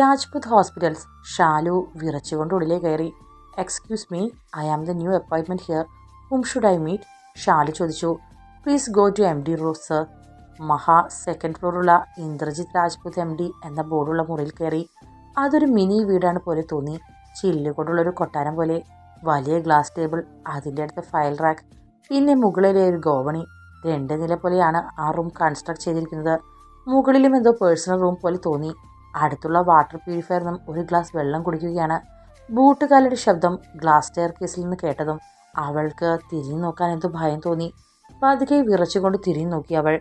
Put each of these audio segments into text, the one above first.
Rajput hospitals. Shalu വിറച്ചുകൊണ്ട് ഉള്ളിലേ കയറി. Excuse me I am the new അപ്പോയിൻമെന്റ് here hmm should I meet Shalu ചോദിച്ചു. Please go to M D room sir Maha second ഫ്ലോറുള്ള Inderjit Rajput M D എന്ന ബോർഡുള്ള മുറിയിൽ കയറി. അതൊരു മിനി വീടാണ് പോലെ തോന്നി. ചില്ലുകൊണ്ടുള്ളൊരു കൊട്ടാരം പോലെ. വലിയ ഗ്ലാസ് ടേബിൾ അതിന്റെ അടുത്ത് ഫയൽ റാക്ക് പിന്നെ മുകളിലെ ഒരു ഗോവണി. രണ്ട് നില പോലെയാണ് ആ റൂം കൺസ്ട്രക്ട് ചെയ്തിരിക്കുന്നത്. മുകളിലും എന്തോ പേഴ്സണൽ റൂം പോലെ തോന്നി. അടുത്തുള്ള വാട്ടർ പ്യൂരിഫയർ നിന്നും ഒരു ഗ്ലാസ് വെള്ളം കുടിക്കുകയാണ്. ബൂട്ടുകാലിയുടെ ശബ്ദം ഗ്ലാസ് ടയർ കേസിൽ നിന്ന് കേട്ടതും അവൾക്ക് തിരിഞ്ഞു നോക്കാൻ എന്തോ ഭയം തോന്നി. പതുക്കെ വിറച്ചുകൊണ്ട് തിരിഞ്ഞു നോക്കി അവൾ.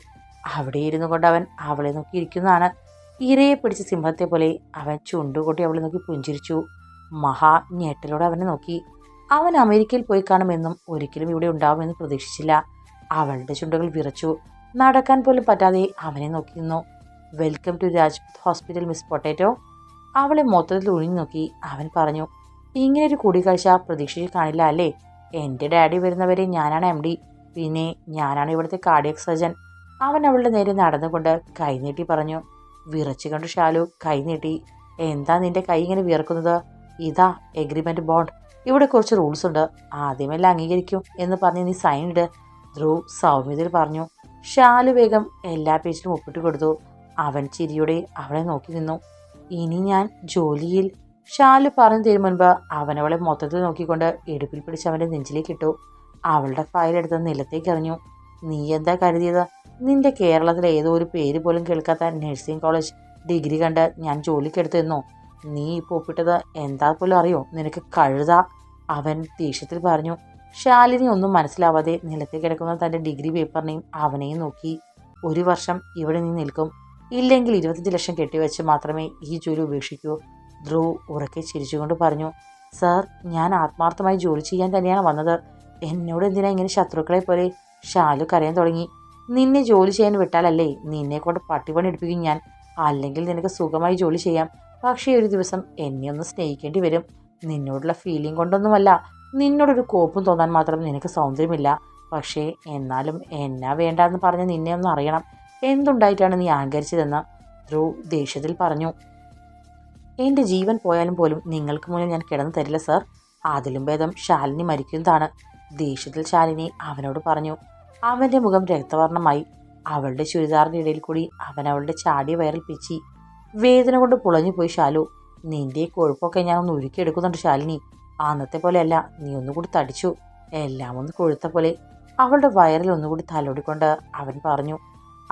അവിടെ ഇരുന്നു കൊണ്ട് അവൻ അവളെ നോക്കി ഇരിക്കുന്നതാണ്. ഇരയെ പിടിച്ച സിംഹത്തെ പോലെ അവൻ ചുണ്ടുകൊട്ടി അവളെ നോക്കി പുഞ്ചിരിച്ചു. മഹാ ഞെട്ടലോടെ അവനെ നോക്കി. അവൻ അമേരിക്കയിൽ പോയി കാണുമെന്നും ഒരിക്കലും ഇവിടെ ഉണ്ടാവുമെന്ന് പ്രതീക്ഷിച്ചില്ല. അവളുടെ ചുണ്ടുകൾ വിറച്ചു. നടക്കാൻ പോലും പറ്റാതെ അവനെ നോക്കി നിന്നു. Welcome to Rajput hospital miss potato അവളെ മൊത്തത്തിൽ ഒഴിഞ്ഞു നോക്കി അവൻ പറഞ്ഞു ഇങ്ങനൊരു കൂടിക്കാഴ്ച പ്രതീക്ഷിച്ച് കാണില്ല അല്ലേ? എന്റെ ഡാഡി വരുന്നവരെ ഞാനാണ് എം ഡി പിന്നെ ഞാനാണ് ഇവിടുത്തെ കാർഡിയക് സർജൻ അവൻ അവളുടെ നേരെ നടന്നുകൊണ്ട് കൈനീട്ടി പറഞ്ഞു വിറച്ചു കണ്ടു ഷാലു കൈനീട്ടി എന്താ നിന്റെ കൈ ഇങ്ങനെ വിയർക്കുന്നത്? ഇതാ എഗ്രിമെന്റ് ബോണ്ട് ഇവിടെ കുറച്ച് റൂൾസ് ഉണ്ട്. ആദ്യമെല്ലാം അംഗീകരിക്കും എന്ന് പറഞ്ഞ് നീ സൈൻ ഇട്. ധ്രുവ് സൗമ്യതയിൽ പറഞ്ഞു ഷാലു വേഗം എല്ലാ പേജിലും ഒപ്പിട്ട് കൊടുത്തു അവൻ ചിരിയോടെ അവളെ നോക്കി നിന്നു. ഇനി ഞാൻ ജോലിയിൽ ഷാലു പറഞ്ഞു തരും മുൻപ് അവനവളെ മൊത്തത്തിൽ നോക്കിക്കൊണ്ട് ഇടുപ്പിൽ പിടിച്ച് അവന്റെ നെഞ്ചിലേക്ക് ഇട്ടു. അവളുടെ ഫയലെടുത്ത് നിലത്തേക്ക് എറിഞ്ഞു. നീ എന്താ കരുതിയത്? നിന്റെ കേരളത്തിലെ ഏതോ ഒരു പേര് പോലും കേൾക്കാത്ത നഴ്സിംഗ് കോളേജ് ഡിഗ്രി കണ്ട് ഞാൻ ജോലിക്കെടുത്തെന്നോ നീ ഇപ്പോൾ ഒപ്പിട്ടത് എന്താ പോലും അറിയോ? നിനക്ക് കഴുത അവൻ ദേഷ്യത്തിൽ പറഞ്ഞു. ഷാലിനി ഒന്നും മനസ്സിലാവാതെ നിലത്തേക്ക് കിടക്കുന്ന തന്റെ ഡിഗ്രി പേപ്പറിനെയും അവനെയും നോക്കി. ഒരു വർഷം ഇവിടെ നീ നിൽക്കും. ഇല്ലെങ്കിൽ ഇരുപത്തഞ്ച് ലക്ഷം കെട്ടിവെച്ച് മാത്രമേ ഈ ജോലി ഉപേക്ഷിക്കൂ. ധ്രുവ് ഉറക്കെ ചിരിച്ചുകൊണ്ട് പറഞ്ഞു സാർ ഞാൻ ആത്മാർത്ഥമായി ജോലി ചെയ്യാൻ തന്നെയാണ് വന്നത്. എന്നോട് എന്തിനാ ഇങ്ങനെ ശത്രുക്കളെ പോലെ ഷാലു കരയാൻ തുടങ്ങി? നിന്നെ ജോലി ചെയ്യാൻ വിട്ടാലല്ലേ നിന്നെ കൊണ്ട് പട്ടിപണി എടുപ്പിക്കും ഞാൻ. അല്ലെങ്കിൽ നിനക്ക് സുഖമായി ജോലി ചെയ്യാം. പക്ഷേ ഒരു ദിവസം എന്നെ ഒന്ന് സ്നേഹിക്കേണ്ടി വരും. നിന്നോടുള്ള ഫീലിംഗ് കൊണ്ടൊന്നുമല്ല നിന്നോടൊരു കോപ്പും തോന്നാൻ മാത്രം നിനക്ക് സൗന്ദര്യമില്ല. പക്ഷേ എന്നാലും എന്നാ വേണ്ടെന്ന് പറഞ്ഞ് നിന്നെ ഒന്ന് അറിയണം. എന്തുണ്ടായിട്ടാണ് നീ അഹങ്കരിച്ചതെന്ന് ധ്രുവ് ദേഷ്യത്തിൽ പറഞ്ഞു. എന്റെ ജീവൻ പോയാലും പോലും നിങ്ങൾക്ക് മുന്നിൽ ഞാൻ കിടന്നു തരില്ല സർ. അതിലും ഭേദം ശാലിനി മരിക്കുന്നതാണ് ദേഷ്യത്തിൽ ശാലിനി അവനോട് പറഞ്ഞു. അവന്റെ മുഖം രക്തവർണമായി. അവളുടെ ചുരിദാറിന്റെ ഇടയിൽ കൂടി അവൻ അവളുടെ ചാടിയ വയറിൽ പിച്ചി. വേദന കൊണ്ട് പുളഞ്ഞു പോയി ശാലു. നിന്റെ കൊഴുപ്പൊക്കെ ഞാൻ ഒന്ന് ഉരുക്കിയെടുക്കുന്നുണ്ട് ശാലിനി. അന്നത്തെ പോലെയല്ല നീ ഒന്നുകൂടി തടിച്ചു. എല്ലാം ഒന്ന് കൊഴുത്ത പോലെ. അവളുടെ വയറിൽ ഒന്നുകൂടി തലോടിക്കൊണ്ട് അവൻ പറഞ്ഞു.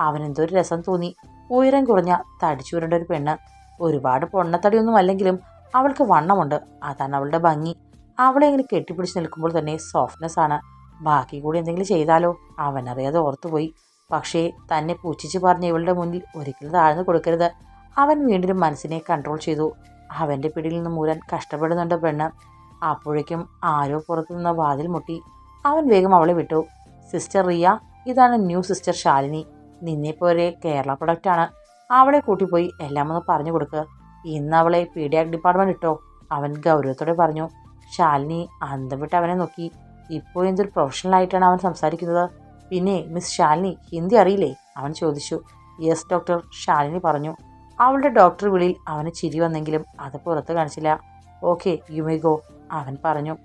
അവൻ എന്തോ ഒരു രസം തോന്നി. ഉയരം കുറഞ്ഞ തടിച്ചു വരേണ്ട ഒരു പെണ്ണ്. ഒരുപാട് പൊണ്ണത്തടിയൊന്നും അല്ലെങ്കിലും അവൾക്ക് വണ്ണമുണ്ട്. അതാണ് അവളുടെ ഭംഗി. അവളെ ഇങ്ങനെ കെട്ടിപ്പിടിച്ച് നിൽക്കുമ്പോൾ തന്നെ സോഫ്റ്റ്നെസ് ആണ്. ബാക്കി കൂടി എന്തെങ്കിലും ചെയ്താലോ? അവനറിയാതെ ഓർത്തുപോയി. പക്ഷേ തന്നെ പുച്ഛിച്ച് പറഞ്ഞ ഇവളുടെ മുന്നിൽ ഒരിക്കലും താഴ്ന്നു കൊടുക്കരുത്. അവൻ വീണ്ടും മനസ്സിനെ കൺട്രോൾ ചെയ്തു. അവന്റെ പിടിയിൽ നിന്ന് മൂരാൻ കഷ്ടപ്പെടുന്നുണ്ട് പെണ്ണ്. അപ്പോഴേക്കും ആരോ പുറത്തു നിന്ന് വാതിൽ മുട്ടി. അവൻ വേഗം അവളെ വിട്ടു. സിസ്റ്റർ റിയ ഇതാണ് ന്യൂ സിസ്റ്റർ ശാലിനി. നിന്നെപ്പോലെ കേരള ആണ്. അവളെ കൂട്ടിപ്പോയി എല്ലാം ഒന്ന് പറഞ്ഞു കൊടുക്കുക ഇന്ന് അവളെ പീഡിയാക് ഡിപ്പാർട്ട്മെന്റ് ഇട്ടോ? അവൻ ഗൗരവത്തോടെ പറഞ്ഞു ശാലിനി അന്തം വിട്ട് അവനെ നോക്കി. ഇപ്പോൾ എന്തൊരു പ്രൊഫഷണൽ ആയിട്ടാണ് അവൻ സംസാരിക്കുന്നത്. പിന്നെ മിസ് ശാലിനി ഹിന്ദി അറിയില്ലേ? അവൻ ചോദിച്ചു. യെസ് ഡോക്ടർ ശാലിനി പറഞ്ഞു. അവളുടെ ഡോക്ടർ വിളിയിൽ അവന് ചിരി വന്നെങ്കിലും അത് പുറത്ത് കാണിച്ചില്ല. ഓക്കെ യു മേ ഗോ അവൻ പറഞ്ഞു.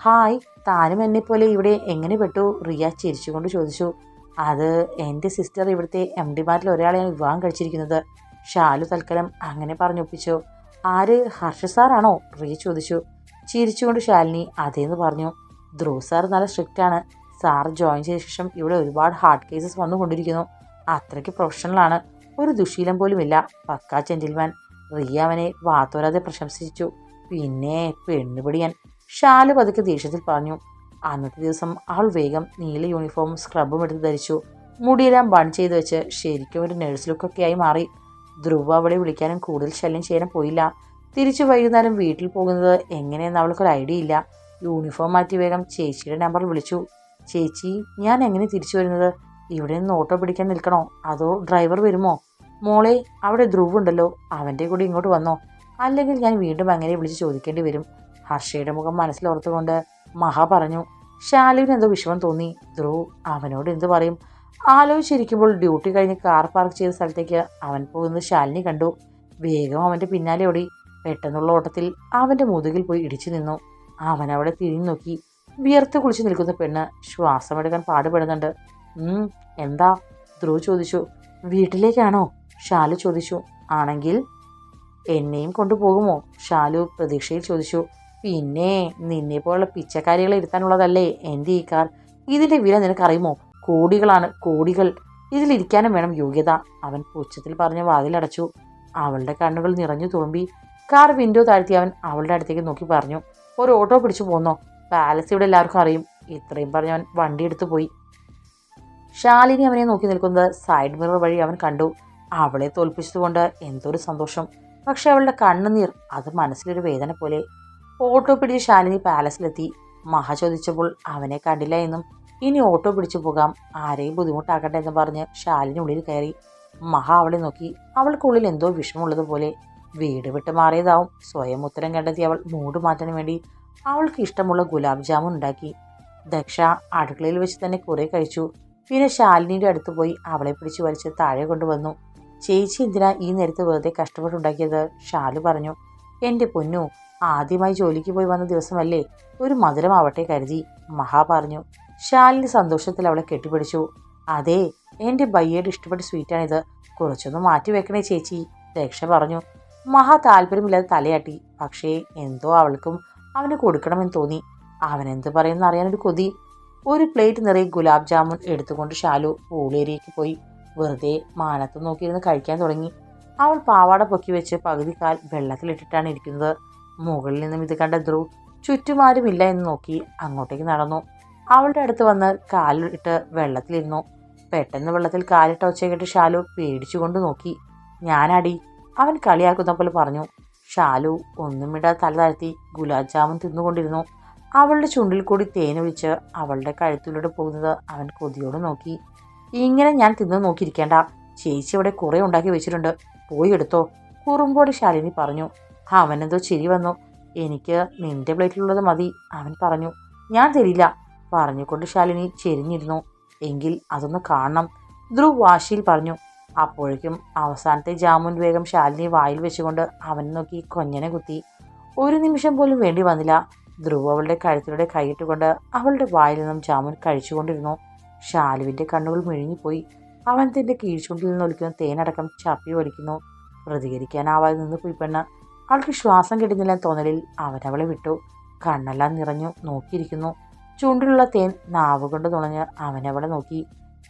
ഹായ് താനും എന്നെപ്പോലെ ഇവിടെ എങ്ങനെ പെട്ടു? റിയ ചിരിച്ചുകൊണ്ട് ചോദിച്ചു. അത് എന്റെ സിസ്റ്റർ ഇവിടുത്തെ എം ഡിമാരിൽ ഒരാളെയാണ് വിവാഹം കഴിച്ചിരിക്കുന്നത്. ഷാലു തൽക്കാലം അങ്ങനെ പറഞ്ഞൊപ്പിച്ചു. ആര്? ഹർഷ സാറാണോ റിയ ചോദിച്ചു. ചിരിച്ചുകൊണ്ട് ശാലിനി അതേന്ന് പറഞ്ഞു. ധ്രുവ് സാർ നല്ല സ്ട്രിക്റ്റ് ആണ്. സാർ ജോയിൻ ചെയ്ത ശേഷം ഇവിടെ ഒരുപാട് ഹാർഡ് കേസസ് വന്നുകൊണ്ടിരിക്കുന്നു. അത്രയ്ക്ക് പ്രൊഫഷണലാണ് ഒരു ദുശീലം പോലുമില്ല. പക്കാ ജെന്റിൽമാൻ റിയ അവനെ വാത്തോരാതെ പ്രശംസിച്ചു. പിന്നെ പെണ്ണുപിടിയൻ. ഷാലു പതുക്കെ ദേഷ്യത്തിൽ പറഞ്ഞു. അന്നത്തെ ദിവസം അവൾ വേഗം നീല യൂണിഫോം സ്ക്രബും എടുത്ത് ധരിച്ചു. മുടിയെല്ലാം ബൺ ചെയ്ത് വെച്ച് ശരിക്കും ഒരു നേഴ്സ് ലുക്കൊക്കെ ആയി മാറി. ധ്രുവ അവളെ വിളിക്കാനും കൂടുതൽ ശല്യം ചെയ്യാനും പോയില്ല. തിരിച്ചു വൈകുന്നേരം വീട്ടിൽ പോകുന്നത് എങ്ങനെയെന്ന് അവൾക്കൊരു ഐഡിയ ഇല്ല. യൂണിഫോം മാറ്റി വേഗം ചേച്ചിയുടെ നമ്പർ വിളിച്ചു. ചേച്ചി ഞാൻ എങ്ങനെ തിരിച്ചു വരുന്നത്? ഇവിടെ നിന്ന് ഓട്ടോ പിടിക്കാൻ നിൽക്കണോ? അതോ ഡ്രൈവർ വരുമോ? മോളെ അവിടെ ധ്രുവ് ഉണ്ടല്ലോ. അവന്റെ കൂടെ ഇങ്ങോട്ട് വന്നോ? അല്ലെങ്കിൽ ഞാൻ വീണ്ടും അങ്ങനെ വിളിച്ച് ചോദിക്കേണ്ടി വരും. ഹർഷയുടെ മുഖം മനസ്സിലോർത്തുകൊണ്ട് മഹ പറഞ്ഞു. ശാലുവിന് എന്തോ വിഷമം തോന്നി. ധ്രുവ് അവനോട് എന്തു പറയും? ആലോചിച്ചിരിക്കുമ്പോൾ ഡ്യൂട്ടി കഴിഞ്ഞ് കാർ പാർക്ക് ചെയ്ത സ്ഥലത്തേക്ക് അവൻ പോകുന്നത് ശാലിനി കണ്ടു. വേഗം അവന്റെ പിന്നാലെ ഓടി. പെട്ടെന്നുള്ള ഓട്ടത്തിൽ അവന്റെ മുതുകിൽ പോയി ഇടിച്ചു നിന്നു. അവൻ അവിടെ തിരിഞ്ഞു നോക്കി. വിയർത്ത് കുളിച്ച് നിൽക്കുന്ന പെണ്ണ് ശ്വാസമെടുക്കാൻ പാടുപെടുന്നുണ്ട്. എന്താ? ധ്രുവ് ചോദിച്ചു. വീട്ടിലേക്കാണോ? ഷാലു ചോദിച്ചു. ആണെങ്കിൽ എന്നെയും കൊണ്ടുപോകുമോ? ഷാലു പ്രതീക്ഷയിൽ ചോദിച്ചു. പിന്നെ നിന്നെ പോലുള്ള പിച്ചക്കാരികളെ ഇരുത്താനുള്ളതല്ലേ? എന്റെ ഈ കാർ. ഇതിന്റെ വില നിനക്കറിയുമോ? കോടികളാണ് കോടികൾ. ഇതിലിരിക്കാനും വേണം യോഗ്യത. അവൻ പുച്ഛത്തിൽ പറഞ്ഞ വാതിലടച്ചു. അവളുടെ കണ്ണുകൾ നിറഞ്ഞു തുളുമ്പി. കാർ വിൻഡോ താഴ്ത്തി അവൻ അവളുടെ അടുത്തേക്ക് നോക്കി പറഞ്ഞു. ഒരു ഓട്ടോ പിടിച്ചു പോന്നോ? പാലസ് ഇവിടെ എല്ലാവർക്കും അറിയും. ഇത്രയും പറഞ്ഞ് അവൻ വണ്ടി എടുത്തു പോയി. ഷാലിനി അവനെ നോക്കി നിൽക്കുന്നത് സൈഡ് മിറർ വഴി അവൻ കണ്ടു. അവളെ തോൽപ്പിച്ചതുകൊണ്ട് എന്തൊരു സന്തോഷം. പക്ഷെ അവളുടെ കണ്ണുനീർ അത് മനസ്സിലൊരു വേദന പോലെ. ഓട്ടോ പിടിച്ച് ശാലിനി പാലസിലെത്തി. മഹ ചോദിച്ചപ്പോൾ അവനെ കണ്ടില്ല എന്നും. ഇനി ഓട്ടോ പിടിച്ചു പോകാം. ആരെയും ബുദ്ധിമുട്ടാക്കട്ടെ എന്ന് പറഞ്ഞ് ശാലിനി ഉള്ളിൽ കയറി. മഹ അവളെ നോക്കി. അവൾക്കുള്ളിൽ എന്തോ വിഷമമുള്ളതുപോലെ വീട് വിട്ട് മാറിയതാവും. സ്വയം ഉത്തരം കണ്ടെത്തി അവൾ മൂട് മാറ്റാൻ വേണ്ടി അവൾക്ക് ഇഷ്ടമുള്ള ഗുലാബ് ജാമുൻ ഉണ്ടാക്കി. ദക്ഷ അടുക്കളയിൽ വെച്ച് തന്നെ കുറെ കഴിച്ചു. പിന്നെ ശാലിനിയുടെ അടുത്ത് പോയി അവളെ പിടിച്ച് വലിച്ച് താഴെ കൊണ്ടുവന്നു. ചേച്ചി എന്തിനാ ഈ നേരത്ത് വെറുതെ കഷ്ടപ്പെട്ടുണ്ടാക്കിയത് ഷാലു പറഞ്ഞു. എന്റെ പൊന്നു ആദ്യമായി ജോലിക്ക് പോയി വന്ന ദിവസമല്ലേ ഒരു മധുരമാവട്ടെ കരുതി. മഹാ പറഞ്ഞു. ശാലിനി സന്തോഷത്തിൽ അവളെ കെട്ടിപ്പിടിച്ചു. അതെ എന്റെ ബയ്യയുടെ ഇഷ്ടപ്പെട്ട സ്വീറ്റാണിത്. കുറച്ചൊന്ന് മാറ്റി വെക്കണേ ചേച്ചി. രക്ഷ പറഞ്ഞു. മഹാ താല്പര്യമില്ലാതെ തലയാട്ടി. പക്ഷേ എന്തോ അവൾക്കും അവന് കൊടുക്കണമെന്ന് തോന്നി. അവൻ അവനെന്ത് പറയുമെന്ന് അറിയാനൊരു കൊതി. ഒരു പ്ലേറ്റ് നിറയെ ഗുലാബ് ജാമുൻ എടുത്തുകൊണ്ട് ഷാലു പൂളേരിയേക്ക് പോയി. വെറുതെ മാനത്ത് നോക്കിയിരുന്ന് കഴിക്കാൻ തുടങ്ങി. അവൾ പാവാട പൊക്കി വെച്ച് പകുതി കാൽ വെള്ളത്തിലിട്ടിട്ടാണ് ഇരിക്കുന്നത്. മുകളിൽ നിന്നും ഇത് കണ്ട ധ്രുവ് ചുറ്റുമാരുമില്ല എന്ന് നോക്കി അങ്ങോട്ടേക്ക് നടന്നു. അവളുടെ അടുത്ത് വന്ന് കാലിട്ട് വെള്ളത്തിലിരുന്നു. പെട്ടെന്ന് വെള്ളത്തിൽ കാലിട്ട ഒച്ച കേട്ട് ഷാലു പേടിച്ചുകൊണ്ട് നോക്കി. ഞാനടി അവൻ കളിയാക്കുന്ന പോലെ പറഞ്ഞു. ഷാലു ഒന്നും ഇടാതെ തല താഴ്ത്തി ഗുലാബ് ജാമുൻ തിന്നുകൊണ്ടിരുന്നു. അവളുടെ ചുണ്ടിൽ കൂടി തേനൊഴിച്ച് അവളുടെ കഴുത്തിലൂടെ പോകുന്നത് അവൻ കൊതിയോട് നോക്കി. ഇങ്ങനെ ഞാൻ തിന്നു നോക്കിയിരിക്കേണ്ട. ചേച്ചി അവിടെ കുറെ ഉണ്ടാക്കി വെച്ചിട്ടുണ്ട്. പോയി എടുത്തോ കുറുമ്പോടെ ശാലിനി പറഞ്ഞു. അവനെന്തോ ചിരി വന്നു. എനിക്ക് നിന്റെ പ്ലേറ്റിലുള്ളത് മതി അവൻ പറഞ്ഞു. ഞാൻ തരില്ല പറഞ്ഞുകൊണ്ട് ശാലിനി ചെരിഞ്ഞിരുന്നു. എങ്കിൽ അതൊന്ന് കാണണം ധ്രുവ് വാശിയിൽ പറഞ്ഞു. അപ്പോഴേക്കും അവസാനത്തെ ജാമുൻ വേഗം ശാലിനി വായിൽ വെച്ചുകൊണ്ട് അവൻ നോക്കി കൊഞ്ഞനെ കുത്തി. ഒരു നിമിഷം പോലും വേണ്ടി വന്നില്ല. ധ്രുവ് അവളുടെ കഴുത്തിലൂടെ കൈയിട്ടുകൊണ്ട് അവളുടെ വായിൽ നിന്നും ജാമുൻ കഴിച്ചുകൊണ്ടിരുന്നു. ഷാലുവിന്റെ കണ്ണുകൾ മിഴിഞ്ഞുപോയി. അവൻ തന്റെ കീഴ്ചുണ്ടിൽ നിന്ന് ഒലിക്കുന്ന തേനടക്കം ചപ്പി ഒലിക്കുന്നു പ്രതികരിക്കാനാവാതെ നിന്ന് പോയി പെണ്ണ്. അവൾക്ക് ശ്വാസം കിട്ടുന്നില്ല തോന്നലിൽ അവരവളെ വിട്ടു. കണ്ണെല്ലാം നിറഞ്ഞു നോക്കിയിരിക്കുന്നു. ചുണ്ടിലുള്ള തേൻ നാവ് കൊണ്ട് തുണഞ്ഞ് അവനവളെ നോക്കി.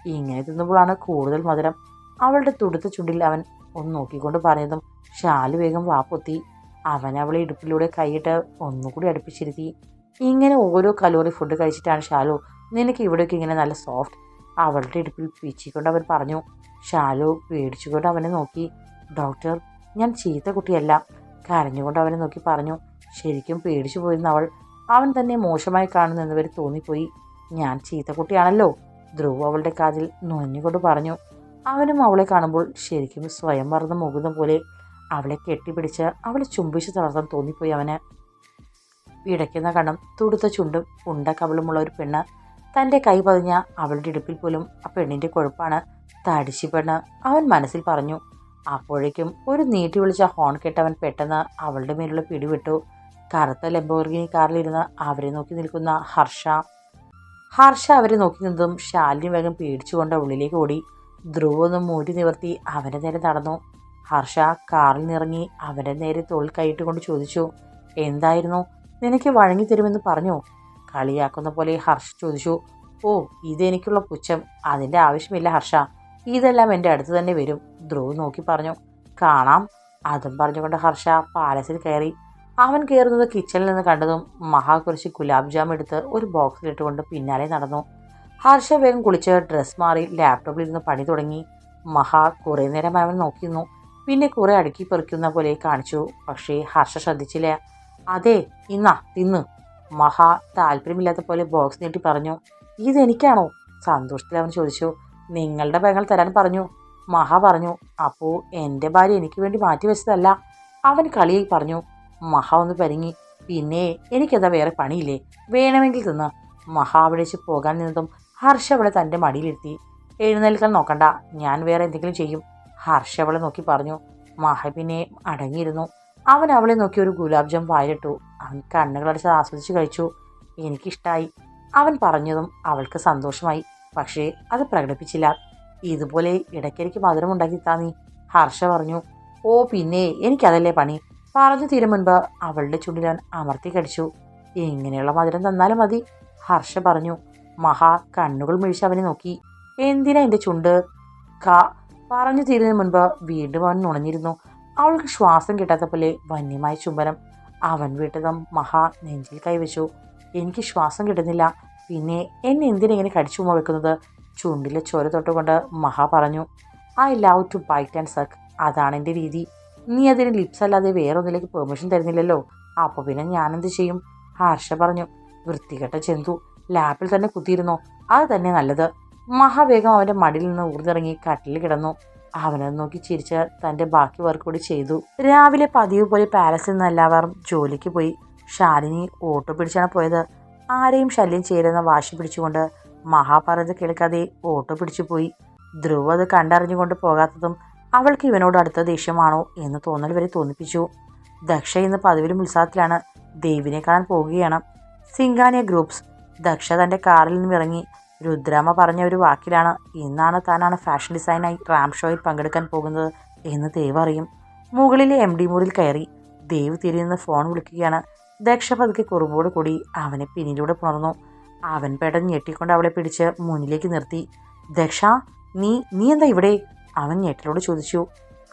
ഇങ്ങനെ തിന്നുമ്പോഴാണ് കൂടുതൽ മധുരം. അവളുടെ തുടുത്ത ചുണ്ടിൽ അവൻ ഒന്ന് നോക്കിക്കൊണ്ട് പറഞ്ഞതും ഷാൽ വേഗം വാപ്പൊത്തി അവൻ അവളെ ഇടുപ്പിലൂടെ കൈയിട്ട് ഒന്നുകൂടി അടുപ്പിച്ചിരുത്തി. ഇങ്ങനെ ഓരോ കലോറി ഫുഡ് കഴിച്ചിട്ടാണ് ഷാലു നിനക്ക് ഇവിടെയൊക്കെ ഇങ്ങനെ നല്ല സോഫ്റ്റ് അവളുടെ ഇടുപ്പിൽ പിച്ചിക്കൊണ്ട് അവൻ പറഞ്ഞു. ഷാലു പേടിച്ചുകൊണ്ട് അവനെ നോക്കി. ഡോക്ടർ ഞാൻ ചീത്ത കുട്ടിയല്ല. കരഞ്ഞുകൊണ്ട് അവനെ നോക്കി പറഞ്ഞു ശരിക്കും പേടിച്ചു പോയിരുന്ന അവൾ അവൻ തന്നെ മോശമായി കാണുന്നെന്നവർ തോന്നിപ്പോയി. ഞാൻ ചീത്ത കുട്ടിയാണല്ലോ ധ്രുവ് അവളുടെ കാതിൽ നുഴഞ്ഞുകൊണ്ട് പറഞ്ഞു. അവനും അവളെ കാണുമ്പോൾ ശരിക്കും സ്വയം മറന്ന് മുകുന്ന പോലെ അവളെ കെട്ടിപ്പിടിച്ച് അവളെ ചുംബിച്ച് തളർത്താൻ തോന്നിപ്പോയി അവന്. വിടയ്ക്കുന്ന കണ്ണം തുടുത്ത ചുണ്ടും ഉണ്ട കവളുമുള്ള ഒരു പെണ്ണ് തന്റെ കൈ പതിഞ്ഞ അവളുടെ ഇടുപ്പിൽ പോലും ആ പെണ്ണിന്റെ കൊഴുപ്പാണ് തടിച്ചി പെണ്ണ് അവൻ മനസ്സിൽ പറഞ്ഞു. അപ്പോഴേക്കും ഒരു നീട്ടി വിളിച്ച ഹോൺ കേട്ടവൻ പെട്ടെന്ന് അവളുടെ മേലുള്ള പിടിവിട്ടു. കറുത്ത ലംബോർഗിനി കാറിലിരുന്ന് അവരെ നോക്കി നിൽക്കുന്ന ഹർഷ. ഹർഷ അവരെ നോക്കി നിന്നതും ശാലിനി വേഗം പേടിച്ചുകൊണ്ട് ഉള്ളിലേക്ക് ഓടി. ധ്രുവ് ഒന്ന് മൂടി നിവർത്തി അവന്റെ നേരെ നടന്നു. ഹർഷ കാറിൽ നിറങ്ങി അവന്റെ നേരെ തൊഴിൽ കൈയിട്ട് കൊണ്ട് ചോദിച്ചു എന്തായിരുന്നു? നിനക്ക് വഴങ്ങി തരുമെന്ന് പറഞ്ഞു? കളിയാക്കുന്ന പോലെ ഹർഷ ചോദിച്ചു ഓ ഇതെനിക്കുള്ള പുച്ഛം. അതിന്റെ ആവശ്യമില്ല ഹർഷ. ഇതെല്ലാം എന്റെ അടുത്ത് തന്നെ വരും. ധ്രുവ് നോക്കി പറഞ്ഞു കാണാം. അതും പറഞ്ഞുകൊണ്ട് ഹർഷ പാലസിൽ കയറി. അവൻ കയറുന്നത് കിച്ചണിൽ നിന്ന് കണ്ടതും മഹാ കുറച്ച് ഗുലാബ് ജാം എടുത്ത് ഒരു ബോക്സിൽ ഇട്ടുകൊണ്ട് പിന്നാലെ നടന്നു. ഹർഷ വേഗം കുളിച്ച് ഡ്രസ്സ് മാറി ലാപ്ടോപ്പിൽ ഇരുന്ന് പണി തുടങ്ങി. മഹാ കുറേ നേരം അവൻ നോക്കിയിരുന്നു. പിന്നെ കുറെ അടുക്കി പെറുക്കുന്ന പോലെ കാണിച്ചു. പക്ഷേ ഹർഷ ശ്രദ്ധിച്ചില്ല. അതെ ഇന്നാ തിന്ന്. മഹാ താല്പര്യമില്ലാത്ത പോലെ ബോക്സ് നീട്ടി പറഞ്ഞു. ഇതെനിക്കാണോ സന്തോഷത്തിൽ അവൻ ചോദിച്ചു. നിങ്ങളുടെ ബാഗങ്ങൾ തരാൻ പറഞ്ഞു. മഹ പറഞ്ഞു അപ്പോൾ എന്റെ ഭാര്യ എനിക്ക് വേണ്ടി മാറ്റി വെച്ചതല്ല. അവൻ കളിയായി പറഞ്ഞു മഹ ഒന്ന് പരിങ്ങി. പിന്നെ എനിക്കെന്താ വേറെ പണിയില്ലേ? വേണമെങ്കിൽ തിന്ന്. മഹ അവിടെ വെച്ച് പോകാൻ നിന്നതും ഹർഷ അവളെ തന്റെ മടിയിലിരുത്തി. എഴുന്നേൽക്കാൻ നോക്കണ്ട. ഞാൻ വേറെ എന്തെങ്കിലും ചെയ്യും. ഹർഷ അവളെ നോക്കി പറഞ്ഞു. മഹ പിന്നെ അടങ്ങിയിരുന്നു. അവൻ അവളെ നോക്കി ഒരു ഗുലാബ് ജാം വായിലിട്ടു. അവൻ കണ്ണുകളടച്ച് ആസ്വദിച്ച് കഴിച്ചു. എനിക്കിഷ്ടായി. അവൻ പറഞ്ഞതും അവൾക്ക് സന്തോഷമായി. പക്ഷേ അത് പ്രകടിപ്പിച്ചില്ല. ഇതുപോലെ ഇടയ്ക്കിടയ്ക്ക് മധുരം ഉണ്ടാക്കി താ നീ. ഹർഷ പറഞ്ഞു ഓ പിന്നെ എനിക്കതല്ലേ പണി? പറഞ്ഞു തീരും മുൻപ് അവളുടെ ചുണ്ടിലാൻ അമർത്തി കടിച്ചു. ഇങ്ങനെയുള്ള മധുരം തന്നാലും മതി ഹർഷ പറഞ്ഞു. മഹാ കണ്ണുകൾ മിഴിച്ച് അവനെ നോക്കി. എന്തിനാ എന്റെ ചുണ്ട്? ക പറഞ്ഞു തീരുന്നതിന് മുൻപ് വീണ്ടും അവൻ നുണഞ്ഞിരുന്നു. അവൾക്ക് ശ്വാസം കിട്ടാത്ത പോലെ വന്യമായ ചുംബനം. അവൻ വിട്ടതും മഹാ നെഞ്ചിൽ കൈവച്ചു. എനിക്ക് ശ്വാസം കിട്ടുന്നില്ല. പിന്നെ എന്നെ എന്തിനെങ്ങനെ കടിച്ചു വെക്കുന്നത്? ചുണ്ടിലെ ചോര തൊട്ടുകൊണ്ട് മഹാ പറഞ്ഞു I love to bite and suck അതാണ് എന്റെ രീതി. നീ അതിന് ലിപ്സ് അല്ലാതെ വേറെ ഒന്നിലേക്ക് പെർമിഷൻ തരുന്നില്ലല്ലോ. അപ്പോൾ പിന്നെ ഞാനെന്ത് ചെയ്യും? ഹർഷ പറഞ്ഞു വൃത്തികെട്ട ചെന്തു ലാപ്പിൽ തന്നെ കുത്തിയിരുന്നോ? അത് തന്നെ നല്ലത്. മഹാവേഗം അവന്റെ മടിയിൽ നിന്ന് ഊർന്നിറങ്ങി കട്ടിൽ കിടന്നു. അവനെ നോക്കി ചിരിച്ച് തന്റെ ബാക്കി വർക്ക് കൂടി ചെയ്തു. രാവിലെ പതിവ് പോലെ പാലസിൽ നിന്ന് എല്ലാവരും ജോലിക്ക് പോയി. ശാലിനി ഓട്ടോ പിടിച്ചാണ് പോയത്. ആരെയും ശല്യം ചെയ്യരുന്ന വാശി പിടിച്ചുകൊണ്ട് മഹാഭാരത കേൾക്കാതെ ഓട്ടോ പിടിച്ചു പോയി. ധ്രുവ് അത് കണ്ടറിഞ്ഞുകൊണ്ട് പോകാത്തതും അവൾക്ക് ഇവനോട് അടുത്ത ദേഷ്യമാണോ എന്ന് തോന്നൽ വരെ തോന്നിപ്പിച്ചു. ദക്ഷ ഇന്ന് പതിവിലും ഉത്സാഹത്തിലാണ് ദേവിനെ കാണാൻ പോവുകയാണ് സിംഗാനിയ ഗ്രൂപ്പ്സ് ദക്ഷ തന്റെ കാറിൽ നിന്നും ഇറങ്ങി രുദ്രാമ പറഞ്ഞ ഒരു വാക്കിലാണ് ഇന്നാണ് താനാണ് ഫാഷൻ ഡിസൈനായി റാം ഷോയിൽ പങ്കെടുക്കാൻ പോകുന്നത് എന്ന് ദേവ് അറിയും. മുകളിലെ എം ഡി മുറിയിൽ കയറി ദേവ് തിരിയുന്ന ഫോൺ വിളിക്കുകയാണ്. ദക്ഷ പതുക്കെ കുറുമ്പോട് കൂടി അവനെ പിന്നിലൂടെ പുണർന്നു. അവൻ പെട്ടെന്ന് ഞെട്ടിക്കൊണ്ട് അവളെ പിടിച്ച് മുന്നിലേക്ക് നിർത്തി. ദക്ഷ നീ നീ എന്താ ഇവിടെ? അവൻ ഞെട്ടലോട് ചോദിച്ചു.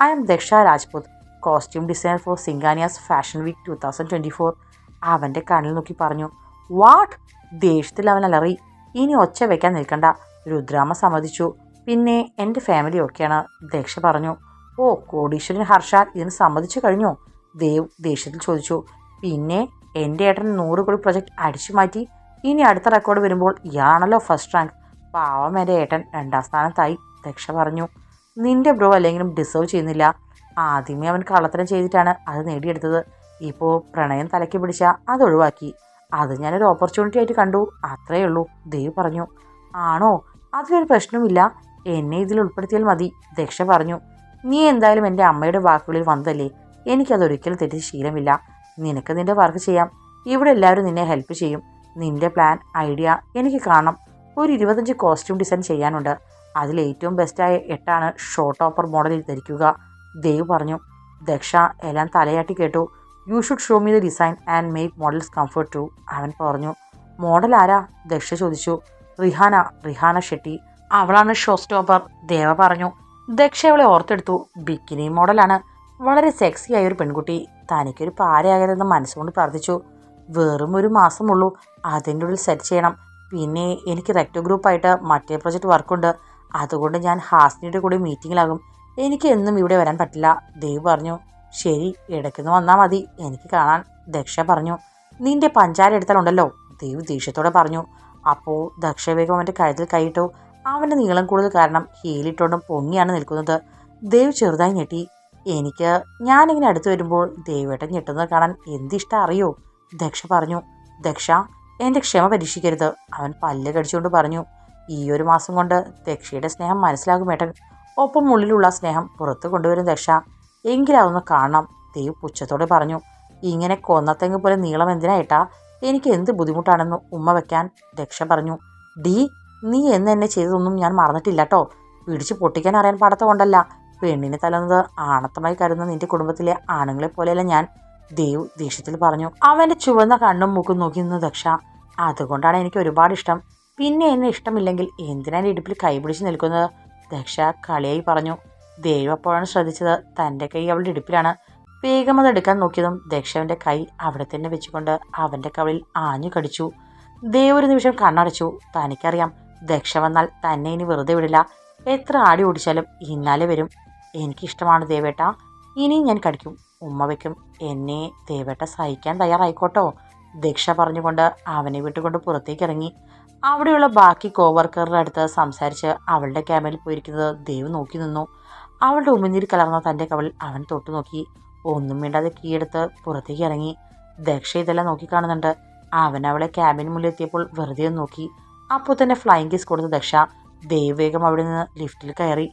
I am Daksha Rajput costume designer for Singhania's fashion week two thousand twenty four അവന്റെ കണ്ണിൽ നോക്കി പറഞ്ഞു. വാട്ട്? ദേഷ്യത്തിൽ അവൻ അലറി. ഇനി ഒച്ച വയ്ക്കാൻ നിൽക്കണ്ട രുദ്രാമ സമ്മതിച്ചു. പിന്നെ എന്റെ ഫാമിലി ഒക്കെയാണ് ദക്ഷ പറഞ്ഞു. ഓ കോടീശ്വരൻ ഹർഷ ഇതിന് സമ്മതിച്ചു കഴിഞ്ഞു? ദേവ് ദേഷ്യത്തിൽ ചോദിച്ചു. പിന്നെ എന്റെ ഏട്ടൻ നൂറ് കോടി പ്രൊജക്ട് അടിച്ചു മാറ്റി ഇനി അടുത്ത റെക്കോർഡ് വരുമ്പോൾ ഇയാണല്ലോ ഫസ്റ്റ് റാങ്ക് പാവം എന്റെ ഏട്ടൻ രണ്ടാം സ്ഥാനത്തായി ദക്ഷ പറഞ്ഞു. നിന്റെ ബ്രോ അല്ലെങ്കിലും ഡിസേർവ് ചെയ്യുന്നില്ല. ആദ്യമേ അവൻ കള്ളത്തരം ചെയ്തിട്ടാണ് അത് നേടിയെടുത്തത്. ഇപ്പോൾ പ്രണയം തലയ്ക്ക് പിടിച്ച അത് ഒഴിവാക്കി. അത് ഞാനൊരു ഓപ്പർച്യൂണിറ്റി ആയിട്ട് കണ്ടു. അത്രയേ ഉള്ളൂ ദേവ് പറഞ്ഞു. ആണോ? അതിലൊരു പ്രശ്നമില്ല എന്നെ ഇതിൽ ഉൾപ്പെടുത്തിയാൽ മതി ദക്ഷ പറഞ്ഞു. നീ എന്തായാലും എന്റെ അമ്മയുടെ വാക്കുകളിൽ വന്നതല്ലേ? എനിക്കതൊരിക്കലും തെറ്റി ശീലമില്ല. നിനക്ക് നിന്റെ വർക്ക് ചെയ്യാം. ഇവിടെ എല്ലാവരും നിന്നെ ഹെൽപ്പ് ചെയ്യും. നിന്റെ പ്ലാൻ ഐഡിയ എനിക്ക് കാണണം. ഒരു ഇരുപത്തഞ്ച് കോസ്റ്റ്യൂം ഡിസൈൻ ചെയ്യാനുണ്ട്. അതിൽ ഏറ്റവും ബെസ്റ്റായ എട്ടാണ് ഷോർട്ട് ഓപ്പർ മോഡലിൽ ധരിക്കുക. ദേവ് പറഞ്ഞു ദക്ഷ എല്ലാം തലയാട്ടി കേട്ടു. You should show me the design and make models comfort too അവൻ പറഞ്ഞു മോഡൽ ആരാ? ദക്ഷ ചോദിച്ചു റിഹാന റിഹാന ഷെട്ടി. അവളാണ് ഷോ സ്റ്റോപ്പർ ദേവ പറഞ്ഞു ദക്ഷ അവളെ ഓർത്തെടുത്തു. ബിക്കിനി മോഡലാണ് വളരെ സെക്സിയായ ഒരു പെൺകുട്ടി. തനിക്കൊരു പാരയാകരുതെന്ന് മനസ്സുകൊണ്ട് പ്രാർത്ഥിച്ചു. വെറും ഒരു മാസമുള്ളൂ. അതിന്റെ ഉള്ളിൽ സെറ്റ് ചെയ്യണം. പിന്നെ എനിക്ക് റെക്റ്റോ ഗ്രൂപ്പായിട്ട് മറ്റേ പ്രൊജക്റ്റ് വർക്കുണ്ട് അതുകൊണ്ട് ഞാൻ ഹാസ്നിയുടെ കൂടെ മീറ്റിങ്ങിലാകും എനിക്ക് എന്നും ഇവിടെ വരാൻ പറ്റില്ല. ദേവ് പറഞ്ഞു ശരി ഇടയ്ക്കൊന്ന് വന്നാൽ മതി. എനിക്ക് കാണാൻ. ദക്ഷ പറഞ്ഞു നിന്റെ പഞ്ചാര എടുത്താലുണ്ടല്ലോ ദേവ് ദേഷ്യത്തോടെ പറഞ്ഞു അപ്പോൾ ദക്ഷ വേഗം അവന്റെ കഴുത്തിൽ കൈയിട്ടു അവന്റെ നീളം കൂടുതൽ കാരണം ഹീലിട്ടോണ്ടും പൊങ്ങിയാണ് നിൽക്കുന്നത്. ദേവ് ചെറുതായി ഞെട്ടി എനിക്ക് ഞാനിങ്ങനെ അടുത്ത് വരുമ്പോൾ ദേവേട്ടൻ ഞെട്ടുന്നത് കാണാൻ എന്തിഷ്ടം അറിയോ? ദക്ഷ പറഞ്ഞു ദക്ഷ എന്റെ ക്ഷമ പരീക്ഷിക്കരുത്. അവൻ പല്ല് കടിച്ചുകൊണ്ട് പറഞ്ഞു ഈ ഒരു മാസം കൊണ്ട് ദക്ഷയുടെ സ്നേഹം മനസ്സിലാകും ഏട്ടൻ. ഒപ്പം ഉള്ളിലുള്ള സ്നേഹം പുറത്തു കൊണ്ടുവരും ദക്ഷ. എങ്കിലതൊന്ന് കാണണം ദേവ് പുച്ഛത്തോടെ പറഞ്ഞു. ഇങ്ങനെ കൊന്നത്തെങ്ങ് പോലെ നീളം എന്തിനായിട്ടാ എനിക്ക് എന്ത് ബുദ്ധിമുട്ടാണെന്ന് ഉമ്മ വെക്കാൻ? ദക്ഷ പറഞ്ഞു ഡി നീ എന്ന് എന്നെ ചെയ്തതൊന്നും ഞാൻ മറന്നിട്ടില്ല കേട്ടോ പിടിച്ച് പൊട്ടിക്കാൻ അറിയാൻ പാടത്ത കൊണ്ടല്ല പെണ്ണിനെ തലന്നത് ആണത്തമായി കരുതുന്ന നിന്റെ കുടുംബത്തിലെ ആണുങ്ങളെ പോലെയല്ല ഞാൻ. ദേവ് ദേഷ്യത്തിൽ പറഞ്ഞു അവന്റെ ചുവന്ന കണ്ണും മൂക്കും നോക്കി നിന്ന് ദക്ഷ അതുകൊണ്ടാണ് എനിക്ക് ഒരുപാട് ഇഷ്ടം. പിന്നെ എന്നെ ഇഷ്ടമില്ലെങ്കിൽ എന്തിനാണ് ഇടുപ്പിൽ കൈപിടിച്ച് നിൽക്കുന്നത്? ദക്ഷ കളിയായി പറഞ്ഞു ദേവ് അപ്പോഴാണ് ശ്രദ്ധിച്ചത്. തന്റെ കൈ അവളുടെ ഇടുപ്പിലാണ്. വേഗം അത് എടുക്കാൻ നോക്കിയതും ദക്ഷവന്റെ കൈ അവിടെ തന്നെ വെച്ചുകൊണ്ട് അവന്റെ കവളിൽ ആഞ്ഞു കടിച്ചു. ദേവ് ഒരു നിമിഷം കണ്ണടച്ചു തനിക്കറിയാം ദക്ഷ വന്നാൽ തന്നെ ഇനി വെറുതെ വിടില്ല. എത്ര ആടി ഓടിച്ചാലും ഇന്നാലെ വരും. എനിക്കിഷ്ടമാണ് ദേവേട്ട. ഇനിയും ഞാൻ കടിക്കും. ഉമ്മ വയ്ക്കും. എന്നെ ദേവേട്ട സഹിക്കാൻ തയ്യാറായിക്കോട്ടോ. ദക്ഷ പറഞ്ഞുകൊണ്ട് അവനെ വിട്ടുകൊണ്ട് പുറത്തേക്ക് ഇറങ്ങി അവിടെയുള്ള ബാക്കി കോവർക്കറുടെ അടുത്ത് സംസാരിച്ച് അവളുടെ ക്യാമറയിൽ പോയിരിക്കുന്നത് ദേവ് നോക്കി നിന്നു. അവളുടെ ഉമിനീര് കലർന്ന തന്റെ കവൾ അവൻ തൊട്ടു നോക്കി. ഒന്നും വേണ്ടാതെ കീയെടുത്ത് പുറത്തേക്ക് ഇറങ്ങി ദക്ഷ ഇതെല്ലാം നോക്കിക്കാണുന്നുണ്ട് അവൻ അവളെ ക്യാബിന് മുന്നിൽ എത്തിയപ്പോൾ വെറുതെ നോക്കി. അപ്പോൾ തന്നെ ഫ്ലൈങ് കിസ് കൊടുത്ത ദക്ഷ ദേവ് വേഗം അവിടെ നിന്ന് ലിഫ്റ്റിൽ കയറി.